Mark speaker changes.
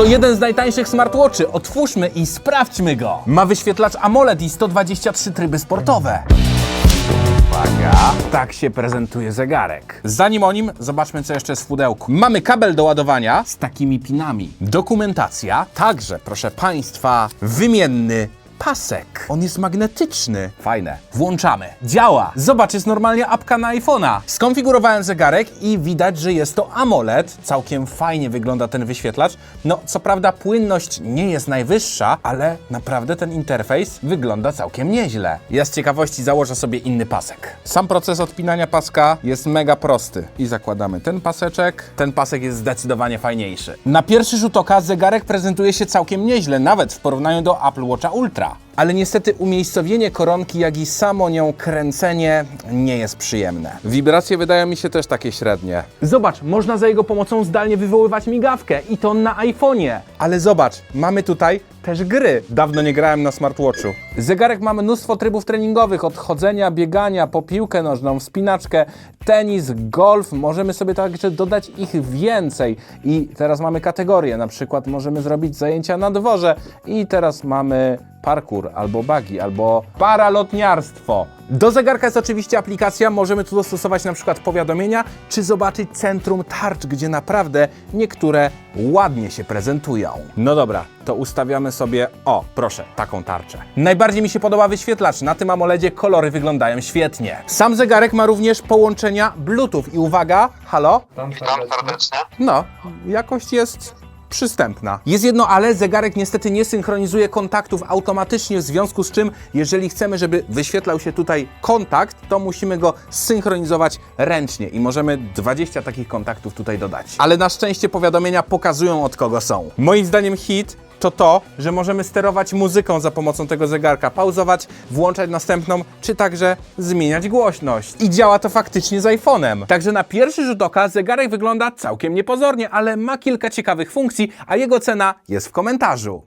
Speaker 1: To jeden z najtańszych smartwatchy. Otwórzmy i sprawdźmy go. Ma wyświetlacz AMOLED i 123 tryby sportowe. Uwaga, tak się prezentuje zegarek. Zanim o nim, zobaczmy co jeszcze jest w pudełku. Mamy kabel do ładowania z takimi pinami. Dokumentacja, także proszę Państwa, wymienny pasek. On jest magnetyczny. Fajne. Włączamy. Działa. Zobacz, jest normalnie apka na iPhone'a. Skonfigurowałem zegarek i widać, że jest to AMOLED. Całkiem fajnie wygląda ten wyświetlacz. No, co prawda płynność nie jest najwyższa, ale naprawdę ten interfejs wygląda całkiem nieźle. Ja z ciekawości założę sobie inny pasek. Sam proces odpinania paska jest mega prosty. I zakładamy ten paseczek. Ten pasek jest zdecydowanie fajniejszy. Na pierwszy rzut oka zegarek prezentuje się całkiem nieźle, nawet w porównaniu do Apple Watcha Ultra. Ale niestety umiejscowienie koronki, jak i samo nią kręcenie nie jest przyjemne. Wibracje wydają mi się też takie średnie. Zobacz, można za jego pomocą zdalnie wywoływać migawkę i to na iPhone'ie. Ale zobacz, mamy tutaj też gry. Dawno nie grałem na smartwatchu. Zegarek ma mnóstwo trybów treningowych, od chodzenia, biegania, po piłkę nożną, wspinaczkę, tenis, golf. Możemy sobie także dodać ich więcej. I teraz mamy kategorie, na przykład możemy zrobić zajęcia na dworze i teraz mamy parkour, albo buggy, albo paralotniarstwo. Do zegarka jest oczywiście aplikacja, możemy tu dostosować na przykład powiadomienia, czy zobaczyć centrum tarcz, gdzie naprawdę niektóre ładnie się prezentują. No dobra, to ustawiamy sobie, o proszę, taką tarczę. Najbardziej mi się podoba wyświetlacz, na tym AMOLEDzie kolory wyglądają świetnie. Sam zegarek ma również połączenia Bluetooth i uwaga, halo?
Speaker 2: Witam serdecznie.
Speaker 1: No, jakość jest przystępna. Jest jedno ale, zegarek niestety nie synchronizuje kontaktów automatycznie, w związku z czym, jeżeli chcemy, żeby wyświetlał się tutaj kontakt, to musimy go synchronizować ręcznie i możemy 20 takich kontaktów tutaj dodać. Ale na szczęście powiadomienia pokazują od kogo są. Moim zdaniem hit to to, że możemy sterować muzyką za pomocą tego zegarka, pauzować, włączać następną, czy także zmieniać głośność. I działa to faktycznie z iPhone'em. Także na pierwszy rzut oka zegarek wygląda całkiem niepozornie, ale ma kilka ciekawych funkcji, a jego cena jest w komentarzu.